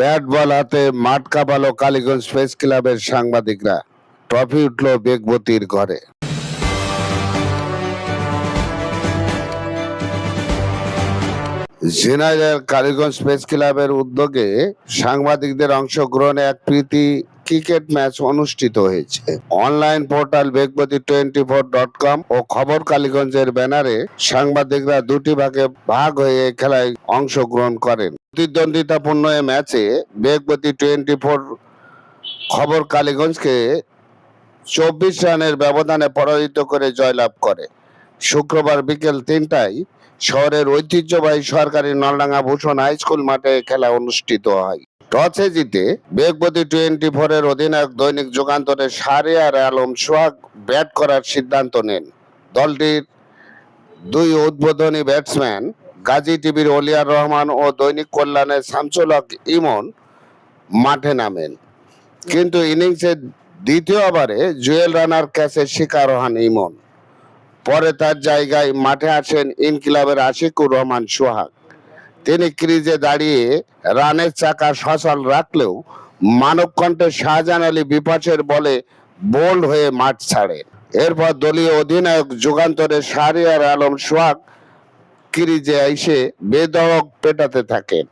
Bat ball হাতে মাঠ কাঁপালো Kaliganj press ক্লাবের সাংবাদিকরা। ট্রফি উঠল বেগবতীর ঘরে। ঝিনাইদহের কালীগঞ্জ প্রেস ক্লাবের উদ্যোগে সাংবাদিকদের অংশগ্রহণে এক প্রীতি ক্রিকেট ম্যাচ অনুষ্ঠিত হয়েছে। Online portal Begabati twenty four dot com ও খবর কালীগঞ্জের ব্যানারে সাংবাদিকরা দুটি ভাগে ভাগ হয়ে খেলায় অংশগ্রহণ করেন। প্রতিদ্বন্দ্বিতাপূর্ণ এ ম্যাচে বেগবতী টোয়েন্টি ফোর খবর কালীগঞ্জকে চব্বিশ রানের ব্যবধানে পরাজিত করে জয়লাভ করে। শুক্রবার বিকেল তিনটায় শহরের ঐতিহ্যবাহী সরকারি নলডাঙ্গা ভূষণ হাই স্কুল মাঠে খেলা অনুষ্ঠিত হয়। টসে জিতে? বেগবতী টোয়েন্টি ফোর এর অধিনায়ক দৈনিক যুগান্তরে শাহরিয়ার আলম সোহাগ ব্যাট করার সিদ্ধান্ত নেন। দলটির দুই উদ্বোধনী ব্যাটসম্যান গাজী টিভির অলিয়ার রহমান ও দৈনিক কল্যাণের শামসুল হক ইমন মাঠে নামেন। কিন্তু ইনিংসের দ্বিতীয় ওভারে জুয়েল রানার ক্যাচের শিকার হন ইমন। পরে তার জায়গায় মাঠে আসেন ইনকিলাবের আশিকুর রহমান সোহাগ। তিনি ক্রিজে দাঁড়িয়ে রানের চাকা সচল রাখলেও মানবকণ্ঠে শাহজাহান আলী বিপাশের বলে বোল্ড হয়ে মাঠ ছাড়েন এরপর দলীয় অধিনায়ক যুগান্তরে শাহরিয়ার আলম সোহাগ ক্রিজে এসে বেদরক পেটাতে থাকেন।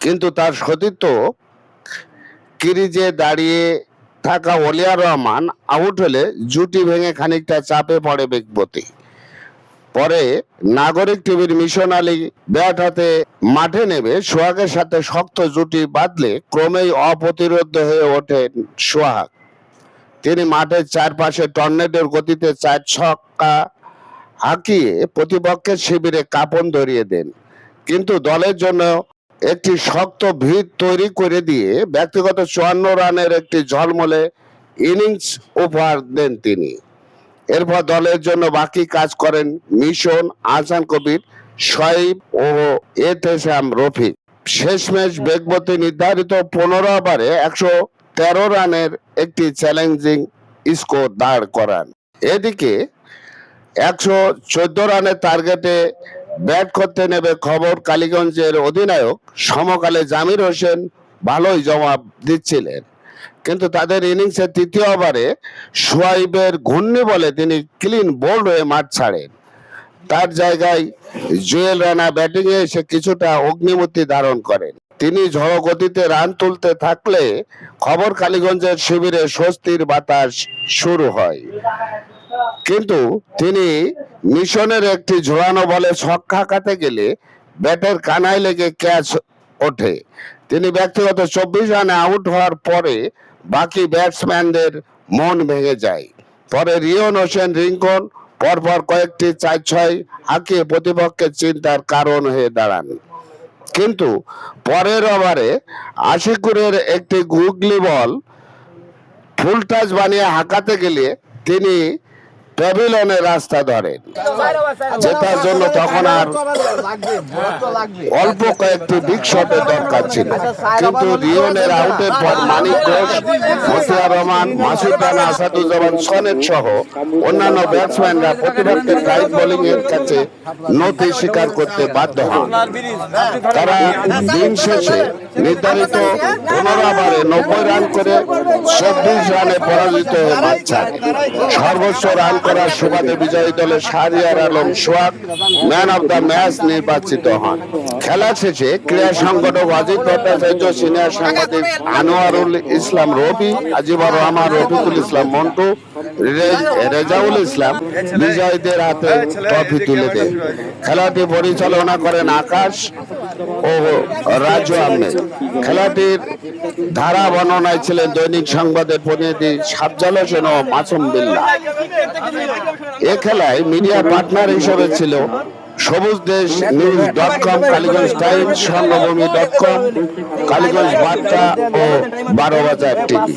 কিন্তু তার সতীর্থ ক্রিজে দাঁড়িয়ে থাকা ওলিয়া রহমান আউট হলে জুটি ভেঙে খানিকটা চাপে পড়ে বেগবতী পরে নাগরিক টিভির মিশন আলী ব্যাট হাতে মাঠে নেমে সোহাগের সাথে শক্ত জুটি বাঁধলে ক্রমেই অপ্রতিরোধ হয়ে ওঠেন সোহাগ। তিনি মাঠের চারপাশে টর্নেডোর গতিতে চার ছক্কা হাঁকিয়ে প্রতিপক্ষের শিবিরে কাপন ধরিয়ে দেন। কিন্তু দলের জন্য একটি শক্ত ভিত তৈরি করে দিয়ে ব্যক্তিগত চুয়ান্ন রানের একটি ঝলমলে ইনিংস উপহার দেন তিনি। এরপর দলের জন্য বাকি কাজ করেন মিশন আহসান কবির শহীব ও এতেসাম রফিক। শেষমেশ বেগবতী নির্ধারিত পনেরো ওভারে একশো তেরো রানের একটি চ্যালেঞ্জিং স্কোর দাঁড় করান। এদিকে একশো চোদ্দ রানের টার্গেটে ব্যাট করতে নেবে খবর কালীগঞ্জের অধিনায়ক সমকালে জামির হোসেন, ভালোই জবাব দিচ্ছিলেন। কিন্তু তাদের ইনিংসের তৃতীয় ওভারে সোয়াইবের ঘূর্ণি বলে তিনি ক্লিন বোল্ড হয়ে মাঠ ছাড়েন। তার জায়গায় জুয়েল রানা ব্যাটিং এ এসে কিছুটা অগ্নিমূর্তি ধারণ করেন। তিনি ঝড় গতিতে রান তুলতে থাকলে খবর কালীগঞ্জের শিবিরে স্বস্তির বাতাস শুরু হয়। কিন্তু তিনি মিশনের একটি ঝোড়ানো বলে ছক্কা হাঁকাতে গেলে ব্যাটের কানায় লেগে ক্যাচ ওঠে। তিনি ব্যক্তিগত চব্বিশ রানে আউট হওয়ার পরে বাকি ব্যাটসম্যানদের মন ভেঙে যায়। পরে রিয়ন হোসেন রিঙ্কন পরপর কয়েকটি চার ছয় হাঁকিয়ে প্রতিপক্ষের চিন্তার কারণ হয়ে দাঁড়ান। কিন্তু পরের ওভারে আশিকুরের একটি গুগলি বল ফুল টাচ বানিয়ে হাঁকাতে গেলে তিনি প্যাভিলনের রাস্তা ধরে। জেতার জন্য তখন আর অল্প কয়েকটি বিগ শটের দরকার ছিল। কিন্তু রিওনের আউটের পর মানিক ঘোষ মতিয়া রহমান, মাসুদ রানা, আসাদুজ্জামান, সনেট সহ অন্যান্য ব্যাটসম্যানরা প্রতিপক্ষের টাইট বোলিং এর কাছে নথি স্বীকার করতে বাধ্য হন। তারা দিন শেষে নির্ধারিত পনেরো ওভারে নব্বই রান করে চব্বিশ রানে পরাজিত হয়ে ছাড়ে সর্বোচ্চ রান করার সুবাদে বিজয়ী দলে Shahriar Alam, Sohag, man of the match নির্বাচিত হন। খেলা শেষে ক্রীড়া সংগঠক অজিত ভট্টাচার্য, সিনিয়র সাংবাদিক আনোয়ারুল ইসলাম রবি আজিবর রহমান, রফিকুল ইসলাম মন্টু রেজাউল ইসলাম বিজয়ীদের হাতে ট্রফি তুলে দেন। খেলাটি পরিচালনা করেন আকাশ ও রাজু আহমেদ। খেলাটির ধারা বর্ণনায় ছিলেন দৈনিক সংবাদের প্রতিনিধি সাবজাল হোসেন ও মাসুম বিল্লা। এ খেলায় মিডিয়া পার্টনার হিসেবে ছিল Sabuj Desh news dot com, Kaliganj times, Swarnabhumi dot com, Kaliganj Barta ও বারো বাজার টিভি।